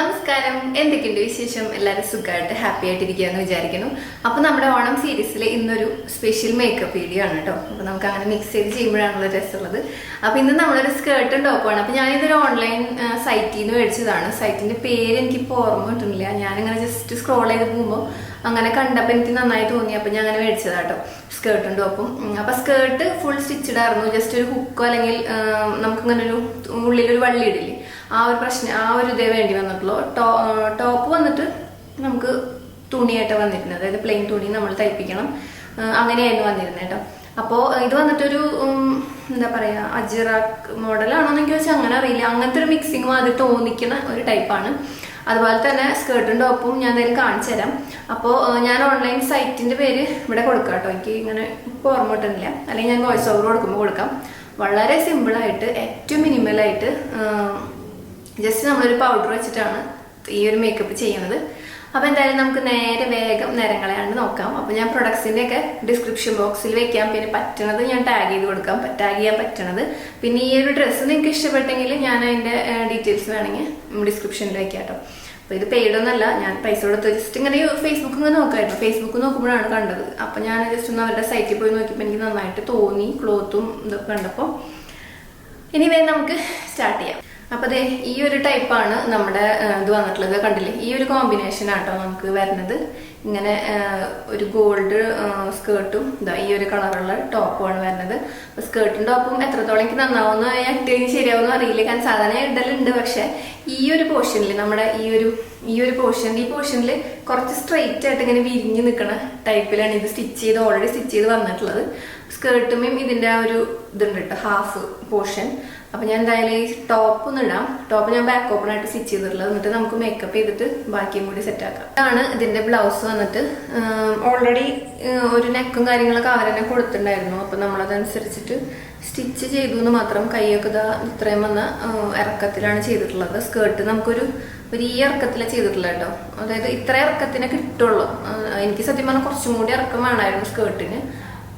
നമസ്കാരം. എന്തൊക്കെയുണ്ട് വിശേഷം? എല്ലാവരും സുഖമായിട്ട് ഹാപ്പി ആയിട്ടിരിക്കുകയെന്ന് വിചാരിക്കുന്നു. അപ്പോൾ നമ്മുടെ ഓണം സീരീസിൽ ഇന്നൊരു സ്പെഷ്യൽ മേക്കപ്പ് വീഡിയോ ആണ് കേട്ടോ അപ്പോൾ നമുക്ക് അങ്ങനെ മിക്സ് ചെയ്ത് ചെയ്യുമ്പോഴാണല്ലോ രസമുള്ളത്. അപ്പോൾ ഇന്ന് നമ്മളൊരു സ്കേർട്ടും ടോപ്പാണ് അപ്പോൾ ഞാനിതൊരു ഓൺലൈൻ സൈറ്റിൽ നിന്ന് മേടിച്ചതാണ്. സൈറ്റിന്റെ പേര് എനിക്കിപ്പോൾ ഓർമ്മ കിട്ടുന്നില്ല. ഞാനിങ്ങനെ ജസ്റ്റ് സ്ക്രോൾ ചെയ്ത് പോകുമ്പോൾ അങ്ങനെ കണ്ടപ്പോൾ എനിക്ക് നന്നായി തോന്നി. അപ്പോൾ ഞാൻ അങ്ങനെ മേടിച്ചതാട്ടോ സ്കേർട്ടും ഉണ്ട്. അപ്പം അപ്പൊ സ്കേർട്ട് ഫുൾ സ്റ്റിച്ചഡ് ആയിരുന്നു. ജസ്റ്റ് ഒരു ഹുക്കോ അല്ലെങ്കിൽ നമുക്കിങ്ങനെ ഒരു ഉള്ളിലൊരു വള്ളി ഇടില്ലേ? ആ ഒരു പ്രശ്നം ആ ഒരു ഇതേ വേണ്ടി വന്നിട്ടുള്ളൂ. ടോപ്പ് വന്നിട്ട് നമുക്ക് തുണിയായിട്ട് വന്നിരുന്നത്. അതായത് പ്ലെയിൻ തുണി നമ്മൾ തയ്പ്പിക്കണം. അങ്ങനെയായിരുന്നു വന്നിരുന്നത് കേട്ടോ. അപ്പോൾ ഇത് വന്നിട്ടൊരു എന്താ പറയുക അജിറാക്ക് മോഡലാണോ എന്നൊക്കെ ചോദിച്ചാൽ അങ്ങനെ അറിയില്ല. അങ്ങനത്തെ ഒരു മിക്സിങ് അത് തോന്നിക്കുന്ന ഒരു ടൈപ്പാണ് അതുപോലെ തന്നെ സ്കേർട്ടും ടോപ്പും ഞാൻ എന്തായാലും കാണിച്ചു തരാം. അപ്പോൾ ഞാൻ ഓൺലൈൻ സൈറ്റിന്റെ പേര് ഇവിടെ കൊടുക്കാം കേട്ടോ. എനിക്ക് ഇങ്ങനെ ഇപ്പോൾ ഓർമ്മ കിട്ടുന്നില്ല. അല്ലെങ്കിൽ ഞാൻ വോയിസ് ഓവർ കൊടുക്കുമ്പോൾ കൊടുക്കാം. വളരെ സിമ്പിളായിട്ട് ഏറ്റവും മിനിമലായിട്ട് ജസ്റ്റ് നമ്മളൊരു പൗഡർ വെച്ചിട്ടാണ് ഈ ഒരു മേക്കപ്പ് ചെയ്യുന്നത്. അപ്പോൾ എന്തായാലും നമുക്ക് നേരെ വേഗം നിരങ്ങളെയാണ് നോക്കാം. അപ്പോൾ ഞാൻ പ്രൊഡക്ട്സിന്റെ ഒക്കെ ഡിസ്ക്രിപ്ഷൻ ബോക്സിൽ വെക്കാം. പിന്നെ പറ്റണത് ഞാൻ ടാഗ് ചെയ്ത് കൊടുക്കാം. ടാഗ് ചെയ്യാൻ പറ്റണത്. പിന്നെ ഈ ഒരു ഡ്രസ്സ് നിങ്ങൾക്ക് ഇഷ്ടപ്പെട്ടെങ്കിൽ ഞാൻ അതിന്റെ ഡീറ്റെയിൽസ് വേണമെങ്കിൽ ഡിസ്ക്രിപ്ഷനിൽ വെക്കാം കേട്ടോ അപ്പോൾ ഇത് പെയ്ഡൊന്നല്ല ഞാൻ പൈസ കൊടുത്ത് ജസ്റ്റ് ഇങ്ങനെ ഫേസ്ബുക്ക് ഇങ്ങനെ നോക്കായിരുന്നു. ഫേസ്ബുക്ക് നോക്കുമ്പോഴാണ് കണ്ടത്. അപ്പോൾ ഞാൻ ജസ്റ്റ് ഒന്ന് അവരുടെ സൈറ്റിൽ പോയി നോക്കിയപ്പോൾ എനിക്ക് നന്നായിട്ട് തോന്നി. ക്ലോത്തും ഇതൊക്കെ കണ്ടപ്പോൾ ഇനി വേഗം നമുക്ക് സ്റ്റാർട്ട് ചെയ്യാം. അപ്പൊ അതെ ഈ ഒരു ടൈപ്പാണ് നമ്മുടെ ഇത് വന്നിട്ടുള്ളത്. കണ്ടില്ലേ? ഈ ഒരു കോമ്പിനേഷൻ ആട്ടോ നമുക്ക് വരുന്നത്. ഇങ്ങനെ ഒരു ഗോൾഡ് സ്കേർട്ടും ഇതാ ഈ ഒരു കളറുള്ള ടോപ്പുമാണ് വരുന്നത്. അപ്പൊ സ്കേർട്ടും ടോപ്പും എത്രത്തോളം എനിക്ക് നന്നാവുന്ന ഇട്ട് ശരിയാവുമെന്ന് അറിയില്ല. കാരണം സാധാരണ ഇടലുണ്ട്. പക്ഷെ ഈ ഒരു പോർഷനിൽ നമ്മുടെ ഈ ഒരു ഈ ഒരു പോർഷൻ ഈ പോർഷനിൽ കുറച്ച് സ്ട്രെയിറ്റ് ആയിട്ട് ഇങ്ങനെ വിരിഞ്ഞ് നിൽക്കുന്ന ടൈപ്പിലാണ് ഇത് സ്റ്റിച്ച് ചെയ്ത് ഓൾറെഡി സ്റ്റിച്ച് ചെയ്ത് വന്നിട്ടുള്ളത്. സ്കേർട്ടുമേയും ഇതിന്റെ ആ ഒരു ഇതുണ്ട് കേട്ടോ ഹാഫ് പോർഷൻ അപ്പൊ ഞാൻ എന്തായാലും ഈ ടോപ്പ് ഒന്ന് ഇടാം. ടോപ്പ് ഞാൻ ബാക്ക് ഓപ്പൺ ആയിട്ട് സ്റ്റിച്ച് ചെയ്തിട്ടുള്ളത്. എന്നിട്ട് നമുക്ക് മേക്കപ്പ് ചെയ്തിട്ട് ബാക്കിയും കൂടി സെറ്റ് ആക്കാം. ഇതാണ് ഇതിന്റെ ബ്ലൗസ് വന്നിട്ട്. ഓൾറെഡി ഒരു നെക്കും കാര്യങ്ങളൊക്കെ അവരെന്നെ കൊടുത്തിട്ടുണ്ടായിരുന്നു. അപ്പൊ നമ്മളതനുസരിച്ചിട്ട് സ്റ്റിച്ച് ചെയ്തു എന്ന് മാത്രം കൈയൊക്കെ ഇതാ ഇത്രയും വന്ന ഇറക്കത്തിലാണ് ചെയ്തിട്ടുള്ളത്. സ്കേർട്ട് നമുക്കൊരു ഒരു ഈ ഇറക്കത്തിലാണ് ചെയ്തിട്ടുള്ളത് കേട്ടോ. അതായത് ഇത്ര ഇറക്കത്തിനെ കിട്ടുള്ളൂ. എനിക്ക് സത്യം പറഞ്ഞാൽ കുറച്ചും കൂടി ഇറക്കം വേണമായിരുന്നു സ്കേർട്ടിന്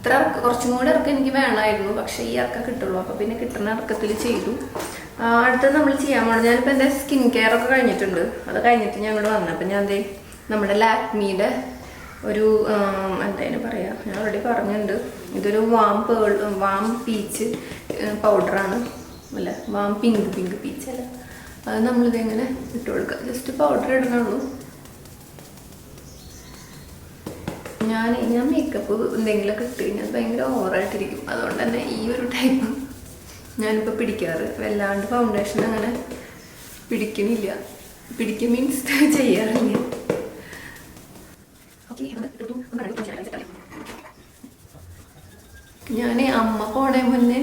ഇറക്കം കുറച്ചും കൂടി ഇറക്കം എനിക്ക് വേണമായിരുന്നു. പക്ഷേ ഈ ഇറക്കം കിട്ടുള്ളൂ. അപ്പോൾ പിന്നെ കിട്ടുന്ന ഇറക്കത്തിൽ ചെയ്തു. അടുത്തത് നമ്മൾ ചെയ്യാൻ പോകണം ഞാനിപ്പോൾ എന്റെ സ്കിൻ കെയർ ഒക്കെ കഴിഞ്ഞിട്ടുണ്ട്. അത് കഴിഞ്ഞിട്ട് ഞങ്ങൾ വന്നു. അപ്പം ഞാൻ എന്തേ നമ്മുടെ ലാക്മിയുടെ ഒരു എന്തായാലും പറയാ? ഞാൻ ഓൾറെഡി പറഞ്ഞിട്ടുണ്ട്. ഇതൊരു വാം പേൾ വാം പീച്ച് പൗഡറാണ് അല്ല വാം പിങ്ക് പിങ്ക് പീച്ച് അല്ല. അത് നമ്മളിതെങ്ങനെ ഇട്ട് കൊടുക്കുക ജസ്റ്റ് പൗഡർ ഇടണുള്ളൂ ഞാൻ ഞാൻ മേക്കപ്പ് എന്തെങ്കിലുമൊക്കെ ഇട്ട് കഴിഞ്ഞാൽ ഭയങ്കര ഓവറായിട്ടിരിക്കും. അതുകൊണ്ട് തന്നെ ഈ ഒരു ടൈപ്പ് ഞാനിപ്പോൾ പിടിക്കാറ്. വല്ലാണ്ട് ഫൗണ്ടേഷൻ അങ്ങനെ പിടിക്കണില്ല. പിടിക്കും മീൻസ് ചെയ്യാറില്ല. ഞാൻ അമ്മ പോണേ മുന്നേ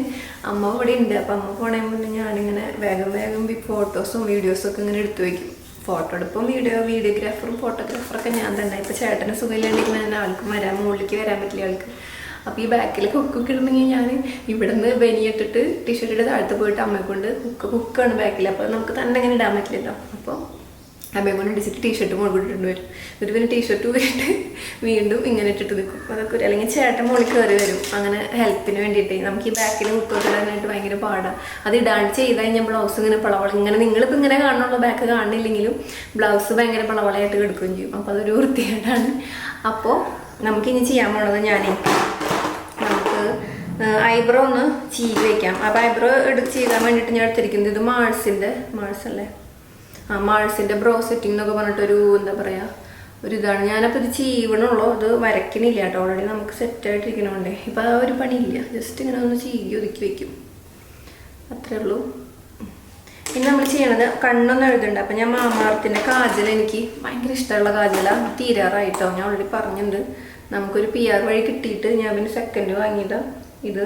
അമ്മ ഇവിടെ ഉണ്ട് അപ്പം അമ്മ പോണേ മുന്നേ ഞാനിങ്ങനെ വേഗം വേഗം ഫോട്ടോസും വീഡിയോസും ഒക്കെ ഇങ്ങനെ എടുത്തു വെക്കും. ഫോട്ടോ എടുപ്പും വീഡിയോ വീഡിയോഗ്രാഫറും ഫോട്ടോഗ്രാഫറൊക്കെ ഞാൻ തന്നെ. ഇപ്പം ചേട്ടന് സുഖമില്ലാണ്ടെങ്കിൽ ഞാൻ ആൾക്ക് വരാൻ മുകളിലേക്ക് വരാൻ പറ്റില്ല ആൾക്ക്. അപ്പോൾ ഈ ബാക്കിൽ കുക്കൊക്കെ ഇടുന്നെങ്കിൽ ഞാൻ ഇവിടുന്ന് ബനിയിട്ടിട്ട് ടീഷർട്ട് ഇട്ട് താഴത്ത് പോയിട്ട് അമ്മയെ കൊണ്ട് കുക്ക് കുക്കാണ് ബാക്കിൽ അപ്പോൾ നമുക്ക് തന്നെ അങ്ങനെ ഇടാൻ പറ്റില്ലല്ലോ. അപ്പോൾ അമ്മയെ കൊണ്ട് അടിച്ചിട്ട് ടീഷർട്ട് മുകളിൽ ഇട്ടിട്ട് വരും. എന്നിട്ട് പിന്നെ ടീഷർട്ട് പോയിട്ട് വീണ്ടും ഇങ്ങനെ ഇട്ടിട്ട് നിൽക്കും അതൊക്കെ ഒരു അല്ലെങ്കിൽ ചേട്ടൻ മുകളിൽ കയറി വരും. അങ്ങനെ ഹെൽപ്പിന് വേണ്ടിയിട്ട്. നമുക്ക് ഈ ബാക്കിൽ മുക്കോട്ടിടാനായിട്ട് ഭയങ്കര പാടാണ് അത് ഇടാണ്ട് ചെയ്ത് കഴിഞ്ഞാൽ ബ്ലൗസ് ഇങ്ങനെ പളവള ഇങ്ങനെ നിങ്ങളിപ്പോൾ ഇങ്ങനെ കാണുന്നുള്ളൂ ബാക്ക് കാണുന്നില്ലെങ്കിലും ബ്ലൗസ് ഭയങ്കര പളവളയായിട്ട് കിടക്കുകയും ചെയ്യും. അപ്പോൾ അതൊരു വൃത്തികേടാണ്. അപ്പോൾ നമുക്കിനി ചെയ്യാൻ പോണത് ഞാനേ. നമുക്ക് ഐബ്രോ ഒന്ന് ചീകി വയ്ക്കാം അപ്പോൾ ഐബ്രോ എടുത്ത് ചെയ്യാൻ വേണ്ടിയിട്ട് ഞാൻ എടുത്തിരിക്കുന്നത് ഇത് മാൾസിന്റെ മാൾസ് അല്ലേ? മാൾസിന്റെ ബ്രോ സെറ്റിംഗ് എന്നൊക്കെ പറഞ്ഞിട്ടൊരു എന്താ പറയുക ഒരു ഇതാണ് ഞാനപ്പോൾ ഇത് ചീവണുള്ളൂ അത് വരയ്ക്കണില്ല കേട്ടോ. ഓൾറെഡി നമുക്ക് സെറ്റായിട്ടിരിക്കണോണ്ടേ ഇപ്പം ആ ഒരു പണിയില്ല. ജസ്റ്റ് ഇങ്ങനെ ഒന്ന് ചീകി ഒതുക്കി വയ്ക്കും അത്രേ ഉള്ളൂ. പിന്നെ നമ്മൾ ചെയ്യണത് കണ്ണൊന്നും എഴുതുന്നുണ്ട് അപ്പം ഞാൻ മാമാർത്തിന്റെ കാജൽ എനിക്ക് ഭയങ്കര ഇഷ്ടമുള്ള കാജലാണ് തീരാറായിട്ടോ. ഞാൻ ഓൾറെഡി പറഞ്ഞിട്ടുണ്ട്. നമുക്കൊരു പി ആർ വഴി കിട്ടിയിട്ട് ഞാൻ പിന്നെ സെക്കൻഡ് വാങ്ങിയതാണ് ഇത്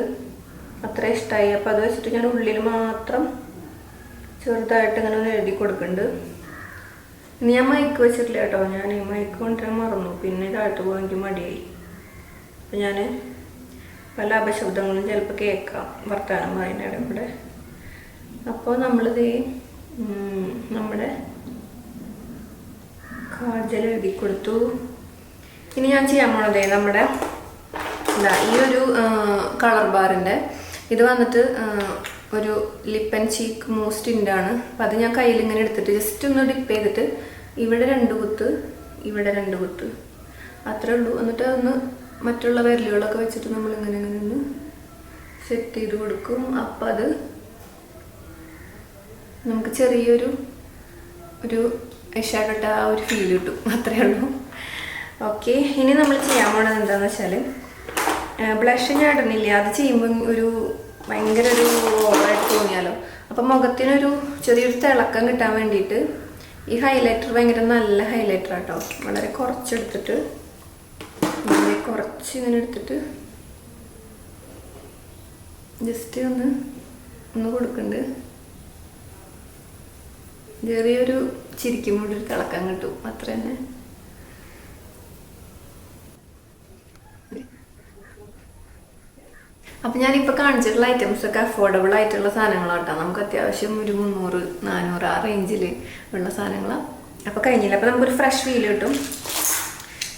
അത്ര ഇഷ്ടമായി അപ്പം അത് വെച്ചിട്ട് ഞാൻ ഉള്ളിൽ മാത്രം ചെറുതായിട്ട് ഇങ്ങനെ ഒന്ന് എഴുതി കൊടുക്കുന്നുണ്ട് ഇനി ഞാൻ മൈക്ക് വെച്ചിട്ടില്ല കേട്ടോ. ഞാൻ ഈ മൈക്ക് കൊണ്ടുവരാൻ മറന്നു. പിന്നെ താഴ്ത്തു പോകാൻ മടിയായി. അപ്പം ഞാൻ പല അപശബ്ദങ്ങളും ചിലപ്പോൾ കേൾക്കാം. വർത്തമാനം പറയുന്നതിടെ കൂടെ. അപ്പോൾ നമ്മളിത് നമ്മുടെ കാജൽ എഴുതി കൊടുത്തു. ഇനി ഞാൻ ചെയ്യാൻ പോണത് നമ്മുടെ എന്താ ഈ ഒരു കളർ ബാറിന്റെ ഇത് വന്നിട്ട് ഒരു ലിപ്പ് ആൻഡ് ചീക്ക് മൂസ്റ്റിന്റെ ആണ്. അപ്പം അത് ഞാൻ കയ്യിൽ ഇങ്ങനെ എടുത്തിട്ട് ജസ്റ്റ് ഒന്ന് ഡിപ്പ് ചെയ്തിട്ട് ഇവിടെ രണ്ട് കുത്ത് ഇവിടെ രണ്ട് കുത്ത്. അത്രേ ഉള്ളൂ. എന്നിട്ട് ഒന്ന് മറ്റുള്ള വിരലുകളൊക്കെ വെച്ചിട്ട് നമ്മൾ ഇങ്ങനെ ഇങ്ങനെ ഒന്ന് സെറ്റ് ചെയ്ത് കൊടുക്കും. അപ്പം അത് നമുക്ക് ചെറിയൊരു ഒരു ഇഷാകട്ട ആ ഒരു ഫീൽ കിട്ടും. അത്രേ ഉള്ളൂ. ഓക്കെ ഇനി നമ്മൾ ചെയ്യാൻ പോണത് എന്താണെന്ന് വെച്ചാൽ ബ്ലഷ് ഞാൻ ഇടുന്നില്ല. അത് ചെയ്യുമ്പോൾ ഒരു ഭയങ്കര ഒരു ഓവറായിട്ട് തോന്നിയാലോ? അപ്പം മുഖത്തിനൊരു ചെറിയൊരു തിളക്കം കിട്ടാൻ വേണ്ടിയിട്ട് ഈ ഹൈലൈറ്റർ ഭയങ്കര നല്ല ഹൈലൈറ്റർ ആട്ടോ. വളരെ കുറച്ചെടുത്തിട്ട് വളരെ കുറച്ച് ഇങ്ങനെ എടുത്തിട്ട് ജസ്റ്റ് ഒന്ന് ഒന്ന് കൊടുക്കുന്നുണ്ട് ചെറിയൊരു ചിരിക്കുമ്പോൾ ഒരു തിളക്കം കിട്ടും. അത്ര തന്നെ അപ്പം ഞാനിപ്പോൾ കാണിച്ചിട്ടുള്ള ഐറ്റംസ് ഒക്കെ അഫോർഡബിൾ ആയിട്ടുള്ള സാധനങ്ങളാട്ടോ. നമുക്ക് അത്യാവശ്യം ഒരു മുന്നൂറ് നാനൂറ് ആ റേഞ്ചിൽ ഉള്ള സാധനങ്ങളാണ് അപ്പോൾ കഴിഞ്ഞില്ല? അപ്പോൾ നമുക്കൊരു ഫ്രഷ് ഫീൽ കിട്ടും.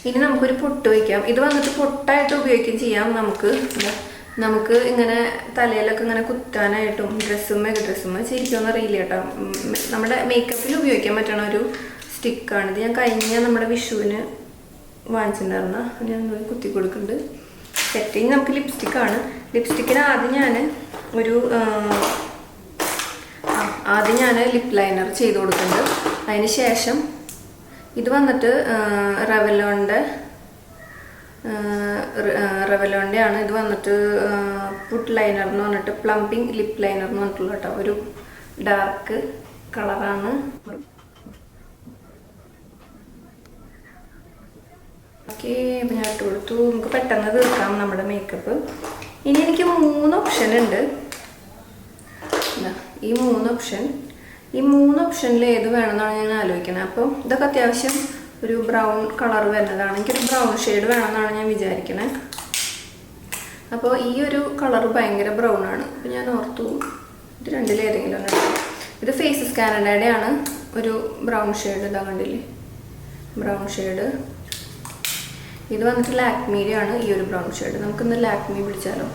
ഇനി നമുക്കൊരു പൊട്ട് വയ്ക്കാം ഇത് വന്നിട്ട് പൊട്ടായിട്ട് ഉപയോഗിക്കുകയും ചെയ്യാം. നമുക്ക് നമുക്ക് ഇങ്ങനെ തലയിലൊക്കെ ഇങ്ങനെ കുത്താനായിട്ടും ഡ്രസ്സുമേ ഡ്രസ്സുമേ ശരിക്കും അറിയില്ല കേട്ടോ. നമ്മുടെ മേക്കപ്പിൽ ഉപയോഗിക്കാൻ പറ്റണ ഒരു സ്റ്റിക്കാണ് ഇത് ഞാൻ കഴിഞ്ഞ നമ്മുടെ വിഷുവിന് വാങ്ങിച്ചിട്ടുണ്ടായിരുന്ന ഞാൻ കുത്തി കൊടുക്കുന്നുണ്ട് സെറ്റിങ് നമുക്ക് ലിപ്സ്റ്റിക്കാണ് ലിപ്സ്റ്റിക്കിന് ആദ്യം ഞാൻ ഒരു ആദ്യം ഞാൻ ലിപ് ലൈനർ ചെയ്ത് കൊടുക്കുന്നുണ്ട്. അതിന് ശേഷം ഇത് വന്നിട്ട് റവലോണിന്റെ റവലോണിന്റെ ആണ് ഇത് വന്നിട്ട് പുട്ട് ലൈനർ എന്ന് പറഞ്ഞിട്ട് പ്ലംപിംഗ് ലിപ് ലൈനർ എന്ന് പറഞ്ഞിട്ടുള്ള കേട്ടോ ഒരു ഡാർക്ക് കളറാണ്. ഓക്കെ ഞാൻ ഇട്ട് കൊടുത്തു. നമുക്ക് പെട്ടെന്ന് തീർക്കാം നമ്മുടെ മേക്കപ്പ്. ഇനി എനിക്ക് മൂന്ന് ഓപ്ഷൻ ഉണ്ട്. ഈ മൂന്ന് ഓപ്ഷൻ ഈ മൂന്ന് ഓപ്ഷനിൽ ഏത് വേണമെന്നാണ് ഞാൻ ആലോചിക്കുന്നത് അപ്പോൾ ഇതൊക്കെ അത്യാവശ്യം ഒരു ബ്രൗൺ കളർ വരുന്നതാണ്. എനിക്കൊരു ബ്രൗൺ ഷെയ്ഡ് വേണമെന്നാണ് ഞാൻ വിചാരിക്കുന്നത് അപ്പോൾ ഈ ഒരു കളർ ഭയങ്കര ബ്രൗൺ ആണ്. അപ്പോൾ ഞാൻ ഓർത്തു ഇത് രണ്ടിലേതെങ്കിലും ഒന്ന് ഇത് ഫേസ് സ്കാനഡയുടെ ആണ് ഒരു ബ്രൗൺ ഷെയ്ഡ് ഇതാ കണ്ടില്ലേ? ബ്രൗൺ ഷെയ്ഡ് ഇത് വന്നിട്ട് ലാക്മീടെ ആണ് ഈ ഒരു ബ്രൗൺ ഷെയ്ഡ് നമുക്കിന്ന് ലാക്മി പിടിച്ചാലോ?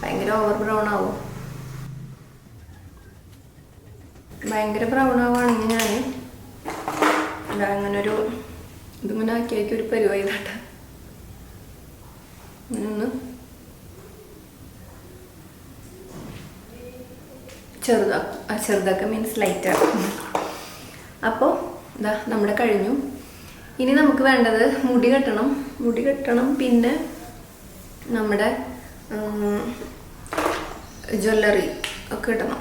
ഭയങ്കര ഓവർ ബ്രൗൺ ആവും? ഭയങ്കര ബ്രൗൺ ആവുകയാണെങ്കിൽ ഞാൻ ഇതാ അങ്ങനെ ഒരു ഇതിങ്ങനെ ആക്കി ആക്കി ഒരു പരിപാടി ഇതാട്ട. അങ്ങനെ ഒന്ന് ചെറുതാക്കും ചെറുതാക്കുക മീൻസ് ലൈറ്റാക്കും അപ്പോൾ ഇതാ നമ്മുടെ കഴിഞ്ഞു. ഇനി നമുക്ക് വേണ്ടത് മുടി കെട്ടണം. മുടി കെട്ടണം പിന്നെ നമ്മുടെ ജ്വല്ലറി ഒക്കെ ഇടണം.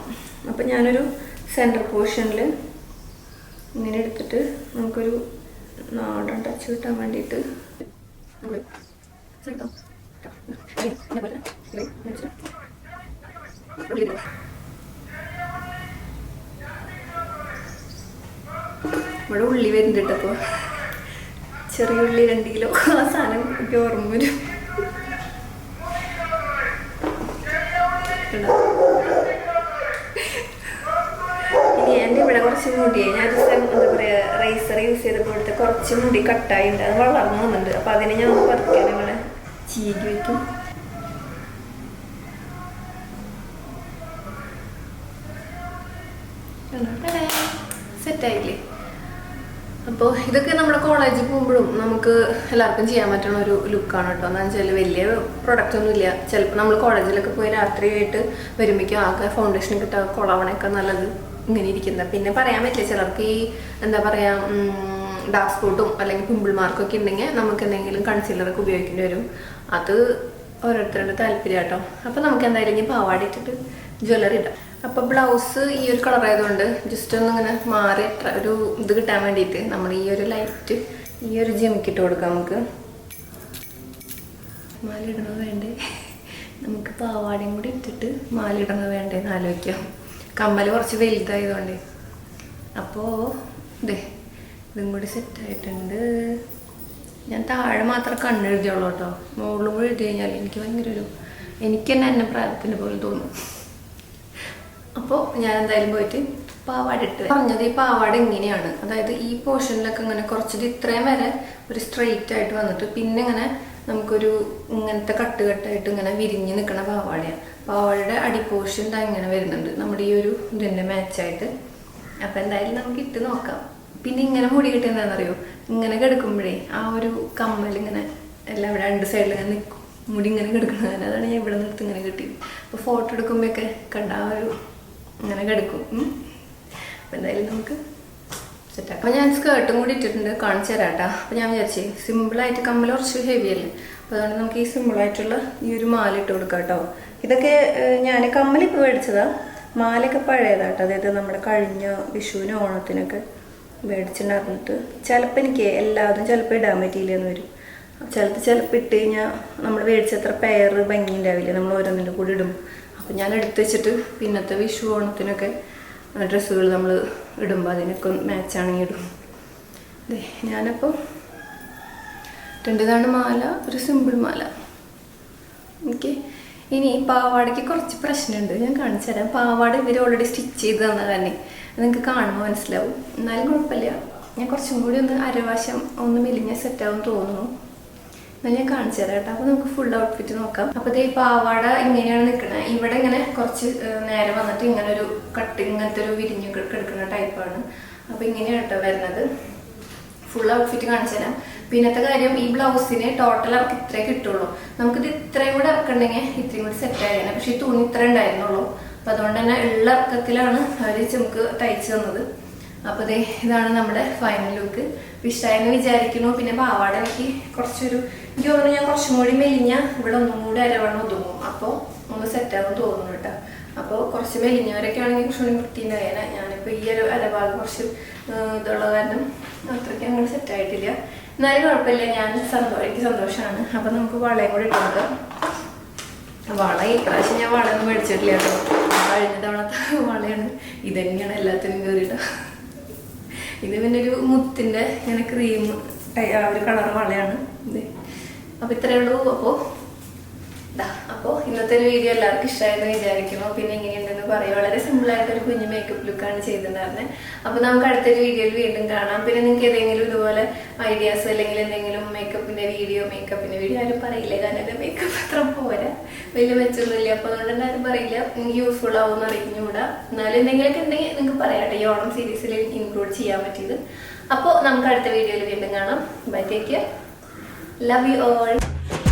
അപ്പം ഞാനൊരു സെന്റർ പോർഷനിൽ ഇങ്ങനെ എടുത്തിട്ട് നമുക്കൊരു നാടൻ ടച്ച് കിട്ടാൻ വേണ്ടിയിട്ട് ചെറിയ ഉള്ളി രണ്ട് കിലോ. ആ സാധനം ഒക്കെ ഓർമ്മ വരും? ഇനി എന്റെ ഇവിടെ കുറച്ച് മുടിയെ ഞാൻ എന്താ പറയുക റൈസർ യൂസ് ചെയ്തപ്പോൾ ഇവിടുത്തെ കുറച്ച് മുടി കട്ടായി ഉണ്ട്. അത് വളർന്നു വന്നിട്ടുണ്ട്. അപ്പം അതിനെ ഞാൻ പതുക്കെ ഞങ്ങളെ ചീകി വയ്ക്കും അപ്പോൾ ഇതൊക്കെ നമ്മുടെ കോളേജിൽ പോകുമ്പോഴും നമുക്ക് എല്ലാവർക്കും ചെയ്യാൻ പറ്റുന്ന ഒരു ലുക്കാണ് കേട്ടോ. എന്താ വെച്ചാൽ വലിയ പ്രൊഡക്റ്റ് ഒന്നും ഇല്ല. ചിലപ്പോൾ നമ്മൾ കോളേജിലൊക്കെ പോയി രാത്രിയായിട്ട് വരുമ്പോഴേക്കും ആകെ ഫൗണ്ടേഷൻ കിട്ടുക കൊളവണയൊക്കെ നല്ലത് ഇങ്ങനെ ഇരിക്കുന്നത്. പിന്നെ പറയാൻ പറ്റില്ല ചിലർക്ക് ഈ എന്താ പറയുക ഡാർക്ക് സ്പോട്ടും അല്ലെങ്കിൽ പിമ്പിൾ മാർക്കൊക്കെ ഉണ്ടെങ്കിൽ നമുക്ക് എന്തെങ്കിലും കൺസീലറൊക്കെ ഉപയോഗിക്കേണ്ടി വരും. അത് ഓരോരുത്തരുടെ താല്പര്യം കേട്ടോ. അപ്പോൾ നമുക്ക് എന്തായാലും ഇനി പാവാടിയിട്ടിട്ട് ജ്വല്ലറി ഇടാം. അപ്പോൾ ബ്ലൗസ് ഈ ഒരു കളർ ആയതുകൊണ്ട് ജസ്റ്റ് ഒന്ന് ഇങ്ങനെ മാറി ഒരു ഇത് കിട്ടാൻ വേണ്ടിയിട്ട് നമ്മൾ ഈ ഒരു ലൈറ്റ് ഈ ഒരു ജിമിക്കിട്ട് കൊടുക്കാം നമുക്ക്. മാലിടണോ വേണ്ടേ? നമുക്ക് പാവാടയും കൂടി ഇട്ടിട്ട് മാലിടണോ വേണ്ടേ എന്ന് ആലോചിക്കാം. കമ്മൽ കുറച്ച് വലുതായതുകൊണ്ട്. അപ്പോൾ ഇതേ ഇതും കൂടി സെറ്റായിട്ടുണ്ട് ഞാൻ താഴെ മാത്രം കണ്ണെഴുതിയുള്ളൂ കേട്ടോ. മുകളിൽ കൂടി എഴുതി കഴിഞ്ഞാൽ എനിക്ക് ഭയങ്കര ഒരു എനിക്ക് തന്നെ എന്നെ പ്രായത്തിന്റെ പോലെ തോന്നും. അപ്പോൾ ഞാൻ എന്തായാലും പോയിട്ട് പാവാട ഇട്ട് പറഞ്ഞത് ഈ പാവാട ഇങ്ങനെയാണ്. അതായത് ഈ പോർഷനിലൊക്കെ ഇങ്ങനെ കുറച്ചിട്ട് ഇത്രയും വരെ ഒരു സ്ട്രെയിറ്റ് ആയിട്ട് വന്നിട്ട് പിന്നെ ഇങ്ങനെ നമുക്കൊരു ഇങ്ങനത്തെ കട്ട് കട്ടായിട്ട് ഇങ്ങനെ വിരിഞ്ഞ് നിൽക്കുന്ന പാവാടയാണ് പാവാടയുടെ അടി ദാ ഇങ്ങനെ വരുന്നുണ്ട്. നമ്മുടെ ഈ ഒരു ഇതിന്റെ മാച്ചായിട്ട് അപ്പം എന്തായാലും നമുക്ക് ഇട്ട് നോക്കാം. പിന്നെ ഇങ്ങനെ മുടി കിട്ടിയ എന്താണെന്നറിയോ? ഇങ്ങനെ കിടക്കുമ്പോഴേ ആ ഒരു കമ്മൽ ഇങ്ങനെ എല്ലാം ഇവിടെ രണ്ട് സൈഡിൽ ഇങ്ങനെ നിൽക്കും മുടി ഇങ്ങനെ കിടക്കണം അതാണ് ഞാൻ ഇവിടെ നിർത്തി ഇങ്ങനെ കിട്ടിയത്. അപ്പോൾ ഫോട്ടോ എടുക്കുമ്പോഴൊക്കെ കണ്ട ആ ഒരു ഇങ്ങനെ കിടക്കും. എന്തായാലും നമുക്ക് സെറ്റാക്കാം അപ്പോൾ ഞാൻ സ്കേർട്ടും കൂടി ഇട്ടിട്ടുണ്ട്. കാണിച്ചു തരാം കേട്ടോ അപ്പോൾ ഞാൻ വിചാരിച്ചേ സിമ്പിളായിട്ട് കമ്മൽ കുറച്ച് ഹെവി അല്ലേ? അപ്പോൾ അതുകൊണ്ട് നമുക്ക് ഈ സിമ്പിളായിട്ടുള്ള ഈ ഒരു മാല ഇട്ട് കൊടുക്കാം കേട്ടോ. ഇതൊക്കെ ഞാൻ കമ്മൽ മേടിച്ചതാണ് മേടിച്ചതാ. മാലയൊക്കെ പഴയതാട്ടോ. അതായത് നമ്മുടെ കഴിഞ്ഞ വിഷുവിനും ഓണത്തിനൊക്കെ മേടിച്ചിട്ടുണ്ടായിരുന്നിട്ട് ചിലപ്പോൾ എനിക്ക് എല്ലാതും ചിലപ്പോൾ ഇടാൻ പറ്റിയില്ലെന്ന് വരും. ചിലപ്പോൾ ചിലപ്പോൾ ഇട്ട് കഴിഞ്ഞാൽ നമ്മൾ മേടിച്ചത്ര പെയർ ഭംഗി ഉണ്ടാവില്ല. നമ്മൾ ഓരോന്നിന്റെ കൂടി ഇടും അപ്പോൾ ഞാൻ എടുത്ത് വെച്ചിട്ട് പിന്നത്തെ വിഷു ഓണത്തിനൊക്കെ ഡ്രസ്സുകൾ നമ്മൾ ഇടുമ്പോൾ അതിനൊക്കെ മാച്ചാണെങ്കിൽ ഇടും. അതെ ഞാനപ്പോൾ രണ്ടിതാണ് മാല ഒരു സിമ്പിൾ മാല. എനിക്ക് ഇനി പാവാടയ്ക്ക് കുറച്ച് പ്രശ്നമുണ്ട്. ഞാൻ കാണിച്ചു തരാം. പാവാട ഇവർ ഓൾറെഡി സ്റ്റിച്ച് ചെയ്ത് തന്ന. തന്നെ നിങ്ങൾക്ക് കാണുമ്പോൾ മനസ്സിലാവും. എന്നാലും കുഴപ്പമില്ല. ഞാൻ കുറച്ചും കൂടി ഒന്ന് അരവാശം ഒന്ന് മെലിഞ്ഞ സെറ്റാവും തോന്നുന്നു. ഞാൻ കാണിച്ചു തരാം കേട്ടോ. അപ്പോൾ നമുക്ക് ഫുൾ ഔട്ട്ഫിറ്റ് നോക്കാം. അപ്പോൾ ഈ പാവാട ഇങ്ങനെയാണ് നിൽക്കുന്നത് ഇവിടെ ഇങ്ങനെ കുറച്ച് നേരെ വന്നിട്ട് ഇങ്ങനെ ഒരു കട്ട് ഇങ്ങനത്തെ ഒരു വിരിഞ്ഞ് കെടുക്കുന്ന ടൈപ്പാണ് അപ്പോൾ ഇങ്ങനെയാണ് കേട്ടോ വരുന്നത്. ഫുൾ ഔട്ട്ഫിറ്റ് കാണിച്ചു തരാം. പിന്നത്തെ കാര്യം ഈ ബ്ലൗസിന് ടോട്ടൽ അവർക്ക് ഇത്രേ കിട്ടുള്ളൂ. നമുക്കിത് ഇത്രയും കൂടെ ഇറക്കണ്ടെങ്കിൽ ഇത്രയും കൂടി സെറ്റ് ആയേനെ പക്ഷെ ഈ തുണി ഇത്ര ഉണ്ടായിരുന്നുള്ളൂ. അപ്പൊ അതുകൊണ്ട് തന്നെ ഉള്ള അർത്ഥത്തിലാണ് അവർ നമുക്ക് തയ്ച്ചു തന്നത്. അപ്പൊ ദേ ഇതാണ് നമ്മുടെ ഫൈനൽ ലുക്ക് ഇഷ്ടമായെന്ന് വിചാരിക്കുന്നു. പിന്നെ പാവാട എനിക്ക് കുറച്ചൊരു എനിക്ക് തോന്നുന്നു ഞാൻ കുറച്ചും കൂടി മെലിഞ്ഞ ഇവിടെ ഒന്നും കൂടി അരവണ്ണം ഒതുങ്ങും. അപ്പോൾ ഒന്ന് സെറ്റ് ആകും തോന്നുന്നു കേട്ടോ. അപ്പോൾ കുറച്ച് മെലിഞ്ഞവരൊക്കെ ആണെങ്കിൽ കുറച്ചുകൂടി വൃത്തിയുണ്ടായേനെ ഞാനിപ്പോൾ ഈ ഒരു അരഭാഗം കുറച്ച് ഇതുള്ള കാരണം അത്രയ്ക്ക് അങ്ങനെ സെറ്റ് ആയിട്ടില്ല. എന്നാലും കുഴപ്പമില്ല. ഞാൻ സന്തോഷം എനിക്ക് സന്തോഷമാണ് അപ്പം നമുക്ക് വളയും കൂടി ഇട്ടുണ്ട്. വള ഇപ്രാവശ്യം ഞാൻ വളയൊന്നും മേടിച്ചിട്ടില്ല കേട്ടോ. കഴിഞ്ഞ തവണത്തെ വളയാണ്. ഇത് തന്നെയാണ് എല്ലാത്തിനും കയറിയിട്ട് ഇത് പിന്നെ ഒരു മുത്തിന്റെ ഇങ്ങനെ ക്രീം ഒരു കളർ വളയാണ്. ഇത് അപ്പോൾ ഇത്രയേ ഉള്ളൂ. അപ്പോൾ ദാ, അപ്പോ ഇന്നത്തെ ഒരു വീഡിയോ എല്ലാവർക്കും ഇഷ്ടമായെന്ന് വിചാരിക്കുന്നു. പിന്നെ എങ്ങനെയുണ്ടെന്ന് പറയും. വളരെ സിമ്പിൾ ആയിട്ട് ഒരു കുഞ്ഞു മേക്കപ്പ് ലുക്കാണ് ചെയ്തിട്ടുണ്ടായിരുന്നത് അപ്പൊ നമുക്ക് അടുത്തൊരു വീഡിയോയിൽ വീണ്ടും കാണാം. പിന്നെ നിങ്ങൾക്ക് ഏതെങ്കിലും ഇതുപോലെ ഐഡിയാസ് അല്ലെങ്കിൽ എന്തെങ്കിലും മേക്കപ്പിന്റെ വീഡിയോ മേക്കപ്പിന്റെ വീഡിയോ ആരും പറയില്ല. കാരണം എന്റെ മേക്കപ്പ് അത്ര പോരാ. വലിയ മെച്ചൊന്നുമില്ല. അപ്പൊ അതുകൊണ്ട് ആരും പറയില്ല. നിങ്ങൾക്ക് യൂസ്ഫുൾ ആവുമെന്ന് അറിയിഞ്ഞുകൂടാ എന്നാലും എന്തെങ്കിലും ഉണ്ടെങ്കിൽ നിങ്ങൾക്ക് പറയാട്ടെ. ഈ ഓണം സീരീസിൽ എനിക്ക് ഇൻക്ലൂഡ് ചെയ്യാൻ പറ്റിയത്. അപ്പോൾ നമുക്ക് അടുത്ത വീഡിയോയിൽ വീണ്ടും കാണാം. Bye take care Love you all.